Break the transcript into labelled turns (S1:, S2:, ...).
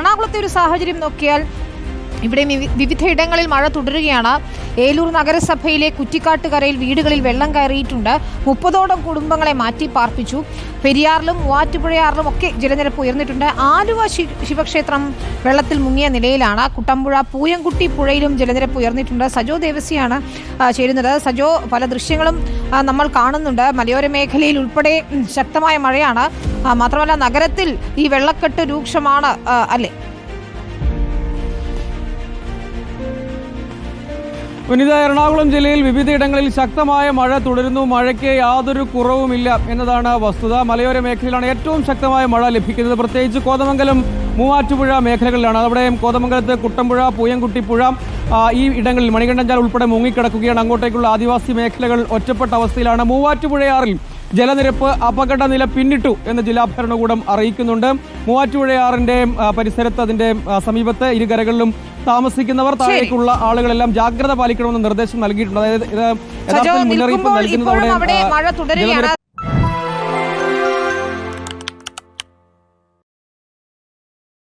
S1: എറണാകുളത്തെ ഒരു സാഹചര്യം നോക്കിയാൽ ഇവിടെ വിവിധ വിവിധയിടങ്ങളിൽ മഴ തുടരുകയാണ്. ഏലൂർ നഗരസഭയിലെ കുറ്റിക്കാട്ടുകരയിൽ വീടുകളിൽ വെള്ളം കയറിയിട്ടുണ്ട്. മുപ്പതോളം കുടുംബങ്ങളെ മാറ്റി പാർപ്പിച്ചു. പെരിയാറിലും മൂവാറ്റുപുഴയാറിലും ഒക്കെ ജലനിരപ്പ് ഉയർന്നിട്ടുണ്ട്. ആലുവ ശിവക്ഷേത്രം വെള്ളത്തിൽ മുങ്ങിയ നിലയിലാണ്. കുട്ടമ്പുഴ പൂയംകുട്ടി പുഴയിലും ജലനിരപ്പ് ഉയർന്നിട്ടുണ്ട്. സജോ ദേവസിയാണ് ചേരുന്നത്. സജോ പല ദൃശ്യങ്ങളും നമ്മൾ കാണുന്നുണ്ട്. മലയോര മേഖലയിൽ ഉൾപ്പെടെ ശക്തമായ മഴയാണ്. മാത്രമല്ല നഗരത്തിൽ ഈ വെള്ളക്കെട്ട് രൂക്ഷമാണ് അല്ലേ?
S2: പുനിത എറണാകുളം ജില്ലയിൽ വിവിധയിടങ്ങളിൽ ശക്തമായ മഴ തുടരുന്നു. മഴയ്ക്ക് യാതൊരു കുറവുമില്ല എന്നതാണ് വസ്തുത. മലയോര മേഖലയിലാണ് ഏറ്റവും ശക്തമായ മഴ ലഭിക്കുന്നത്. പ്രത്യേകിച്ച് കോതമംഗലം മൂവാറ്റുപുഴ മേഖലകളിലാണ്. അവിടെ കോതമംഗലത്ത് കുട്ടമ്പുഴ പൂയംകുട്ടിപ്പുഴ ഈ ഇടങ്ങളിൽ മണികണ്ഠൻചാൽ ഉൾപ്പെടെ മുങ്ങിക്കിടക്കുകയാണ്. അങ്ങോട്ടേക്കുള്ള ആദിവാസി മേഖലകൾ ഒറ്റപ്പെട്ട അവസ്ഥയിലാണ്. മൂവാറ്റുപുഴയാറിൽ ജലനിരപ്പ് അപകട നില പിന്നിട്ടു എന്ന് ജില്ലാ ഭരണകൂടം അറിയിക്കുന്നുണ്ട്. മൂവാറ്റുപുഴയാറിന്റെ പരിസരത്ത് അതിന്റെ സമീപത്തെ ഇരുകരകളിലും താമസിക്കുന്നവർ താഴേക്കുള്ള ആളുകളെല്ലാം ജാഗ്രത പാലിക്കണമെന്ന് നിർദ്ദേശം നൽകിയിട്ടുണ്ട്. അതായത് മുന്നറിയിപ്പ് നൽകുന്നതോടെ
S1: അവിടെ മഴ തുടരുകയാണ്.